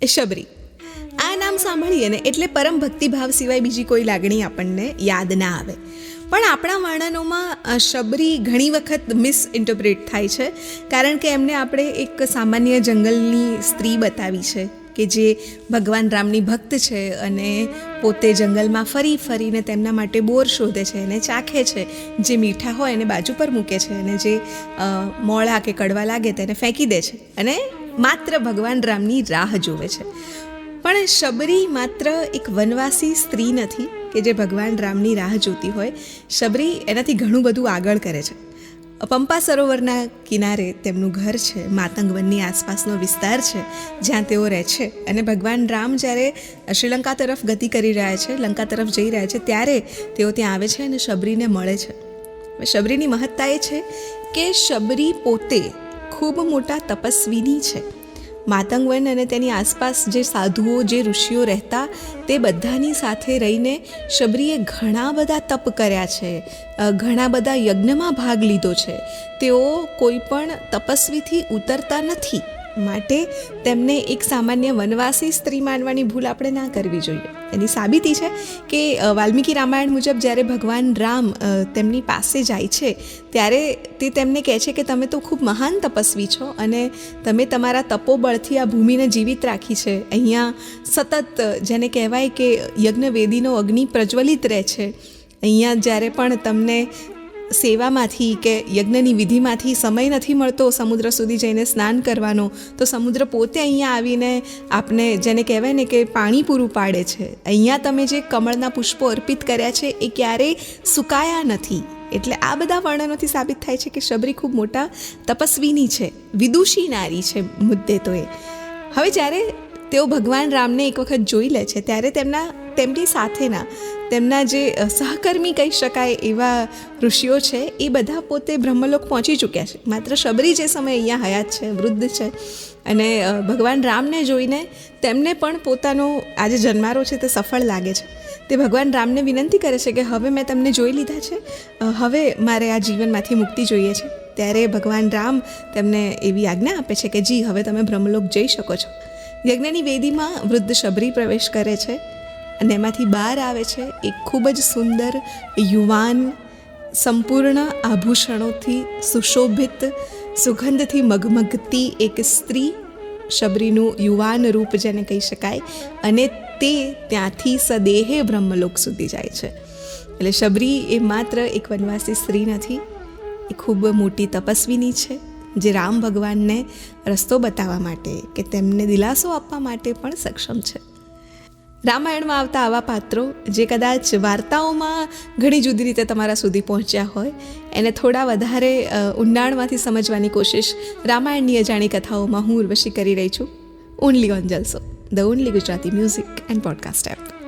શબરી. આ નામ સાંભળીએ ને એટલે પરમ ભક્તિભાવ સિવાય બીજી કોઈ લાગણી આપણને યાદ ના આવે. પણ આપણા વર્ણનોમાં શબરી ઘણી વખત મિસ ઇન્ટરપ્રેટ થાય છે, કારણ કે એમને આપણે એક સામાન્ય જંગલની સ્ત્રી બતાવી છે, કે જે ભગવાન રામની ભક્ત છે અને પોતે જંગલમાં ફરી ફરીને તેમના માટે બોર શોધે છે અને ચાખે છે, જે મીઠા હોય એને બાજુ પર મૂકે છે અને જે મોળા કે કડવા લાગે તેને ફેંકી દે છે. અને માત્ર ભગવાન રામની રાહ જોવે છે. પણ શબરી માત્ર એક વનવાસી સ્ત્રી નથી કે જે ભગવાન રામની રાહ જોતી હોય. શબરી એનાથી ઘણું બધું આગળ કરે છે. પંપા સરોવરના કિનારે તેમનું ઘર છે માતંગ વનની આસપાસનો વિસ્તાર છે, જ્યાં તેઓ રહે છે. અને ભગવાન રામ જ્યારે શ્રીલંકા તરફ ગતિ કરી રહ્યા છે, લંકા તરફ જઈ રહ્યા છે, ત્યારે તેઓ ત્યાં આવે છે અને શબરીને મળે છે. શબરીની મહત્તા એ છે કે શબરી પોતે ખૂબ મોટા તપસ્વીની છે. માતંગવન અને તેની આસપાસ જે સાધુઓ, જે ઋષિઓ રહેતા, તે બધાની સાથે રહીને શબરીએ ઘણા બધા તપ કર્યા છે. ઘણા બધા યજ્ઞમાં ભાગ લીધો છે. તેઓ કોઈ પણ તપસ્વીથી ઉતરતા નથી. માટે તેમને એક સામાન્ય વનવાસી સ્ત્રી માનવાની ભૂલ આપણે ના કરવી જોઈએ. એની સાબિતી છે કે વાલ્મીકી રામાયણ મુજબ જ્યારે ભગવાન રામ તેમની પાસે જાય છે, ત્યારે તે તેમને કહે છે કે, તમે તો ખૂબ મહાન તપસ્વી છો અને તમે તમારા તપોબળથી આ ભૂમિને જીવિત રાખી છે. અહીંયા સતત જેને કહેવાય કે યજ્ઞવેદીનો અગ્નિ પ્રજ્વલિત રહે છે. અહીંયા જ્યારે પણ તમને સેવામાંથી કે યજ્ઞની વિધિમાંથી સમય નથી મળતો સમુદ્ર સુધી જઈને સ્નાન કરવાનો, તો સમુદ્ર પોતે અહીંયા આવીને આપને જેને કહેવાય ને કે પાણી પૂરું પાડે છે. અહીંયા તમે જે કમળના પુષ્પો અર્પિત કર્યા છે, એ ક્યારેય સુકાયા નથી. એટલે આ બધા વર્ણનોથી સાબિત થાય છે કે શબરી ખૂબ મોટા તપસ્વીની છે, વિદુષી નારી છે મુદ્દે તો એ. હવે જ્યારે તેઓ ભગવાન રામને એક વખત જોઈ લે છે. ત્યારે તેમના, તેમની સાથેના, તેમના જે સહકર્મી કહી શકાય એવા ઋષિઓ છે, એ બધા પોતે બ્રહ્મલોક પહોંચી ચૂક્યા છે. માત્ર શબરી જે સમયે અહીંયા હયાત છે, વૃદ્ધ છે અને ભગવાન રામને જોઈને તેમને પણ પોતાનો આ જે જન્મારો છે તે સફળ લાગે છે. તે ભગવાન રામને વિનંતી કરે છે કે હવે મેં તમને જોઈ લીધા છે હવે મારે આ જીવનમાંથી મુક્તિ જોઈએ છે. ત્યારે ભગવાન રામ તેમને એવી આજ્ઞા આપે છે કે જી, હવે તમે બ્રહ્મલોક જઈ શકો છો. યજ્ઞની વેદીમાં વૃદ્ધ શબરી પ્રવેશ કરે છે અને એમાંથી બહાર આવે છે એક ખૂબ જ સુંદર, યુવાન, સંપૂર્ણ આભૂષણોથી સુશોભિત, સુગંધથી મગમગતી એક સ્ત્રી શબરીનું યુવાન રૂપ જેને કહી શકાય અને તે ત્યાંથી સદેહે બ્રહ્મલોક સુધી જાય છે. એટલે શબરી એ માત્ર એક વનવાસી સ્ત્રી નથી, એ ખૂબ મોટી તપસ્વીની છે. જે રામ ભગવાનને રસ્તો બતાવવા માટે કે તેમને દિલાસો આપવા માટે પણ સક્ષમ છે. રામાયણમાં આવતા આવા પાત્રો જે કદાચ વાર્તાઓમાં ઘણી જુદી રીતે તમારા સુધી પહોંચ્યા હોય, એને થોડા વધારે ઊંડાણમાંથી સમજવાની કોશિશ રામાયણની અજાણી કથાઓમાં હું ઉર્વશી કરી રહી છું. Only on Jalso the only Gujarati music and podcast app